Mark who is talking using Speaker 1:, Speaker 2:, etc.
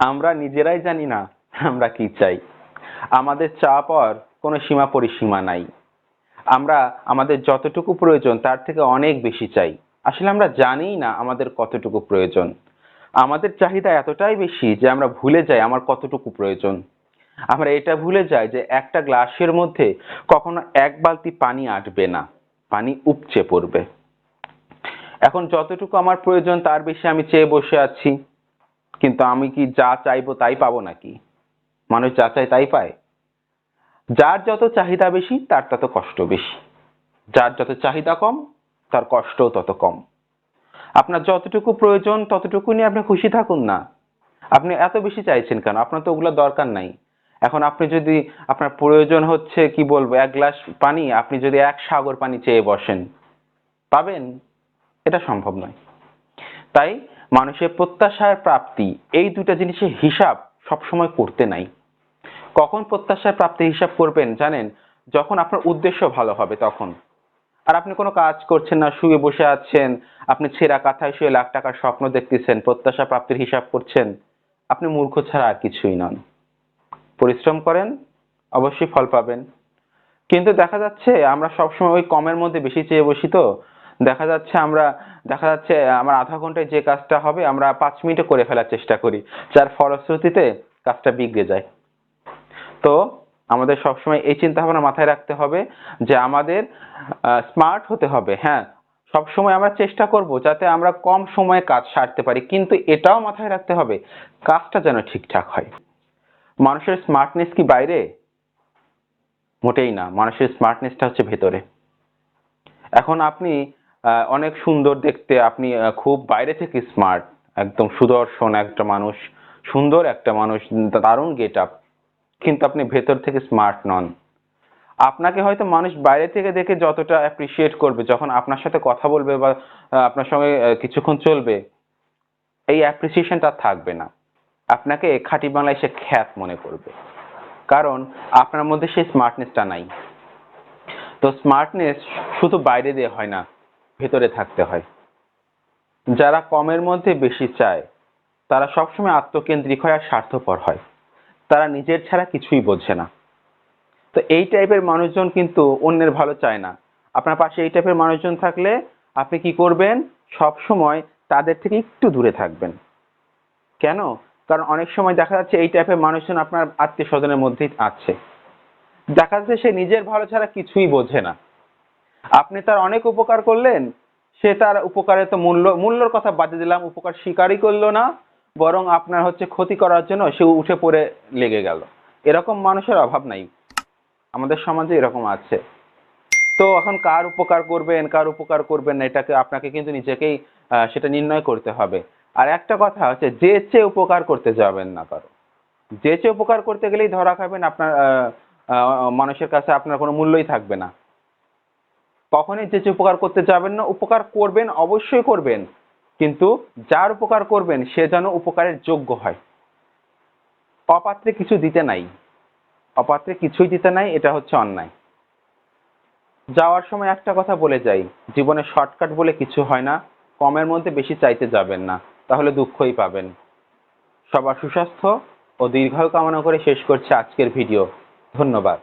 Speaker 1: আমরা নিজেরাই জানি না আমরা কি চাই। আমাদের চাওয়া পাওয়ার কোনো সীমা পরিসীমা নাই। আমরা আমাদের যতটুকু প্রয়োজন তার থেকে অনেক বেশি চাই। আসলে আমরা জানিই না আমাদের কতটুকু প্রয়োজন। আমাদের চাহিদা এতটাই বেশি যে আমরা ভুলে যাই আমার কতটুকু প্রয়োজন। আমরা এটা ভুলে যাই যে একটা গ্লাসের মধ্যে কখনো এক বালতি পানি আটবে না, পানি উপচে পড়বে। এখন যতটুকু আমার প্রয়োজন তার বেশি আমি চেয়ে বসে আছি। কিন্তু আমি কি যা চাইব তাই পাবো নাকি? মানুষ যা চায় তাই পায়। যার যত চাহিদা বেশি, তার তত কষ্ট বেশি। যার যত চাহিদা কম, তার কষ্টও তত কম। আপনার যতটুকু প্রয়োজন ততটুকু নিয়ে আপনি খুশি থাকুন না। আপনি এত বেশি চাইছেন কেন? আপনার তো ওগুলো দরকার নাই। এখন আপনি যদি, আপনার প্রয়োজন হচ্ছে, কি বলব, এক গ্লাস পানি, আপনি যদি এক সাগর পানি চেয়ে বসেন, পাবেন? এটা সম্ভব নয়। তাই মানুষের প্রত্যাশার প্রাপ্তি, এই দুটা জিনিসের হিসাব সবসময় করতে নাই। কখন প্রত্যাশার প্রাপ্তির হিসাব করবেন জানেন? যখন আপনার উদ্দেশ্য ভালো হবে তখন। আর আপনি কোনো কাজ করছেন না, শুয়ে বসে আছেন, আপনি ছেঁড়া কাঁথায় শুয়ে লাখ টাকার স্বপ্ন দেখতেছেন, প্রত্যাশা প্রাপ্তির হিসাব করছেন, আপনি মূর্খ ছাড়া আর কিছুই নন। পরিশ্রম করেন, অবশ্যই ফল পাবেন। কিন্তু দেখা যাচ্ছে আমরা সবসময় ওই কমের মধ্যে বেশি চেয়ে বসি তো দেখা যাচ্ছে আমরা, দেখা যাচ্ছে আমার আধা ঘন্টায় যে কাজটা হবে, আমরা পাঁচ মিনিটে করে ফেলার চেষ্টা করি, যার ফলশ্রুতিতে কাজটা বিগড়ে যায়। তো আমাদের সবসময় এই চিন্তা ভাবনা মাথায় রাখতে হবে যে আমাদের স্মার্ট হতে হবে হ্যাঁ? সব সময় আমরা চেষ্টা করব যাতে আমরা কম সময়ে কাজ সারতে পারি, কিন্তু এটাও মাথায় রাখতে হবে, কাজটা যেন ঠিকঠাক হয়। মানুষের স্মার্টনেস কি বাইরে? মোটেই না, মানুষের স্মার্টনেসটা হচ্ছে ভেতরে। এখন আপনি অনেক সুন্দর দেখতে। আপনি খুব বাইরে থেকে স্মার্ট একদম সুদর্শন একটা মানুষ, সুন্দর একটা মানুষ, দারুণ গেট আপ কিন্তু আপনি ভেতর থেকে স্মার্ট নন। আপনাকে হয়তো মানুষ বাইরে থেকে দেখে যতটা অ্যাপ্রিসিয়েট করবে, যখন আপনার সাথে কথা বলবে বা আপনার সঙ্গে কিছুক্ষণ চলবে, এই অ্যাপ্রিসিয়েশনটা থাকবে না। আপনাকে খাঁটি বাংলায় সে খ্যাত মনে করবে। কারণ আপনার মধ্যে সেই স্মার্টনেসটা নাই। তো স্মার্টনেস শুধু বাইরে দিয়ে হয় না ভেতরে থাকতে হয়। যারা কমের মধ্যে বেশি চায়, তারা সবসময় আত্মকেন্দ্রিক হয় আর স্বার্থপর হয়। তারা নিজের ছাড়া কিছুই বোঝে না। তো এই টাইপের মানুষজন কিন্তু অন্যের ভালো চায় না। আপনার পাশে এই টাইপের মানুষজন থাকলে আপনি কি করবেন? সব সময় তাদের থেকে একটু দূরে থাকবেন। কেন? কারণ অনেক সময় দেখা যাচ্ছে এই টাইপের মানুষজন আপনার আত্মীয় স্বজনের মধ্যেই আছে। দেখা যাচ্ছে সে নিজের ভালো ছাড়া কিছুই বোঝে না। আপনি তার অনেক উপকার করলেন, সে তার উপকারের তো মূল্য, মূল্যর কথা বাদে দিলাম, উপকার স্বীকারই করল না, বরং আপনার হচ্ছে ক্ষতি করার জন্য সে উঠে পড়ে লেগে গেল। এরকম মানুষের অভাব নাই। আমাদের সমাজে এরকম আছে। তো এখন কার উপকার করবেন, কার উপকার করবেন না, এটাকে আপনাকে কিন্তু নিজেকেই সেটা নির্ণয় করতে হবে। আর একটা কথা হচ্ছে, যে চেয়ে উপকার করতে যাবেন না কারও। যে চেয়ে উপকার করতে গেলেই ধরা খাবেন, আপনার মানুষের কাছে আপনার কোনো মূল্যই থাকবে না। কখনোই যে উপকার করতে যাবেন না, উপকার করবেন, অবশ্যই করবেন। কিন্তু যার উপকার করবেন, সে যেন উপকারের যোগ্য হয়। অপাত্রে কিছু দিতে নাই। অপাত্রে কিছুই দিতে নাই, এটা হচ্ছে অন্যায়। যাওয়ার সময় একটা কথা বলে যাই, জীবনে শর্টকাট বলে কিছু হয় না, কমের মধ্যে বেশি চাইতে যাবেন না, তাহলে দুঃখই পাবেন। সবার সুস্বাস্থ্য ও দীর্ঘায়ু কামনা করে শেষ করছে আজকের ভিডিও। ধন্যবাদ।